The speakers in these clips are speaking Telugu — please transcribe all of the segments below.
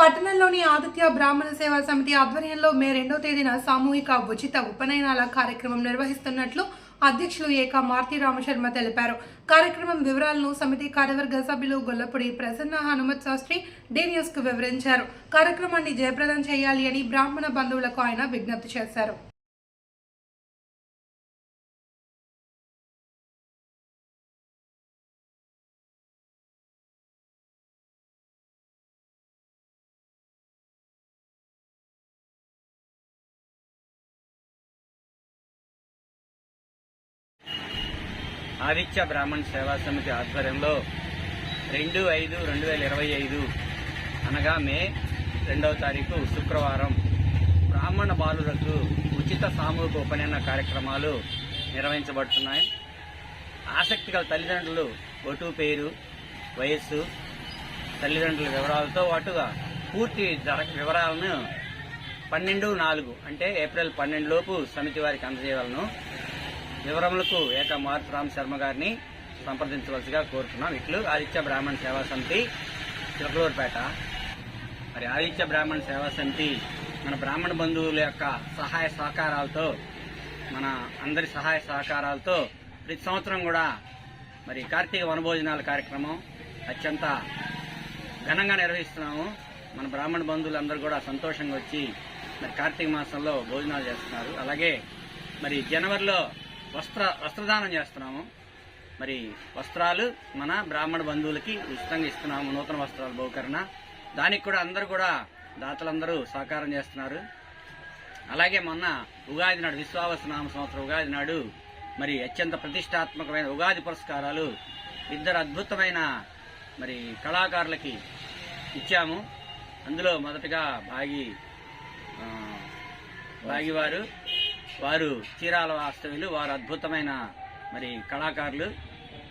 పట్టణంలోని ఆదిత్య బ్రాహ్మణ సేవా సమితి ఆధ్వర్యంలో మే రెండో తేదీన సామూహిక ఉచిత ఉపనయనాల కార్యక్రమం నిర్వహిస్తున్నట్లు అధ్యక్షులు ఏక మారుతి రామశర్మ తెలిపారు. కార్యక్రమం వివరాలను సమితి కార్యవర్గ సభ్యులు గొల్లపూడి ప్రసన్న హనుమత్ శాస్త్రి డి వివరించారు. కార్యక్రమాన్ని జయప్రదం చేయాలి అని బ్రాహ్మణ బంధువులకు ఆయన విజ్ఞప్తి చేశారు. ఆదిత్య బ్రాహ్మణ్ సేవా సమితి ఆధ్వర్యంలో రెండు ఐదు రెండు వేల ఇరవై ఐదు అనగా మే రెండవ తారీఖు శుక్రవారం బ్రాహ్మణ బాలులకు ఉచిత సామూహిక ఉపనయన కార్యక్రమాలు నిర్వహించబడుతున్నాయి. ఆసక్తి గల తల్లిదండ్రులు ఒటు పేరు వయస్సు తల్లిదండ్రుల వివరాలతో పాటుగా పూర్తి ధర వివరాలను పన్నెండు నాలుగు అంటే ఏప్రిల్ పన్నెండు లోపు సమితి వారికి అందజేయగలను వివరములకు ఏక మారుతి రామ్ శర్మ గారిని సంప్రదించవలసిగా కోరుతున్నాం. ఇట్లు ఆదిత్య బ్రాహ్మణ సేవా సమితి చిలకలూరుపేట మరి ఆదిత్య బ్రాహ్మణ సేవా సమితి మన బ్రాహ్మణ బంధువుల యొక్క సహాయ సహకారాలతో మన అందరి సహాయ సహకారాలతో ప్రతి సంవత్సరం కూడా మరి కార్తీక వనభోజనాల కార్యక్రమం అత్యంత ఘనంగా నిర్వహిస్తున్నాము. మన బ్రాహ్మణ బంధువులందరూ కూడా సంతోషంగా వచ్చి మరి కార్తీక మాసంలో భోజనాలు చేస్తున్నారు. అలాగే మరి జనవరిలో వస్త్ర వస్త్రదానం చేస్తున్నాము. మరి వస్త్రాలు మన బ్రాహ్మణ బంధువులకి ఉచితంగా ఇస్తున్నాము. నూతన వస్త్రాలు బహుకరణ. దానికి కూడా అందరూ కూడా దాతలందరూ సహకారం చేస్తున్నారు. అలాగే మొన్న ఉగాది నాడు విశ్వావసనామ సంవత్సరం ఉగాది నాడు మరి అత్యంత ప్రతిష్టాత్మకమైన ఉగాది పురస్కారాలు ఇద్దరు అద్భుతమైన మరి కళాకారులకి ఇచ్చాము. అందులో మొదటగా భాగి ఆ, భాగివారు వారు చీరాల వాస్తవ్యులు వారు అద్భుతమైన మరి కళాకారులు.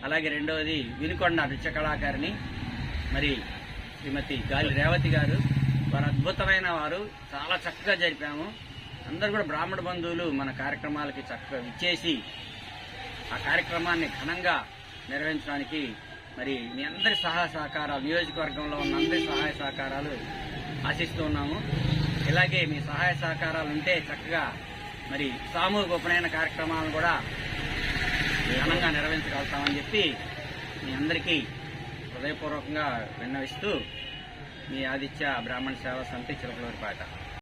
అలాగే రెండవది వినుకొండ నృత్య కళాకారిణి మరి శ్రీమతి గాలి రేవతి గారు. వారు అద్భుతమైన వారు చాలా చక్కగా జరిపాము. అందరూ కూడా బ్రాహ్మణ బంధువులు మన కార్యక్రమాలకి చక్కగా ఇచ్చేసి ఆ కార్యక్రమాన్ని ఘనంగా నిర్వహించడానికి మరి మీ అందరి సహాయ సహకారాలు నియోజకవర్గంలో ఉన్న అందరి సహాయ సహకారాలు ఆశిస్తూ ఉన్నాము. ఇలాగే మీ సహాయ సహకారాలు ఉంటే చక్కగా మరి సామూహిక ఉపనయన కార్యక్రమాలను కూడా ఘనంగా నిర్వహించగలుగుతామని చెప్పి మీ అందరికీ హృదయపూర్వకంగా విన్నవిస్తూ మీ ఆదిత్య బ్రాహ్మణ సేవా సమితి చిలకలూరిపేట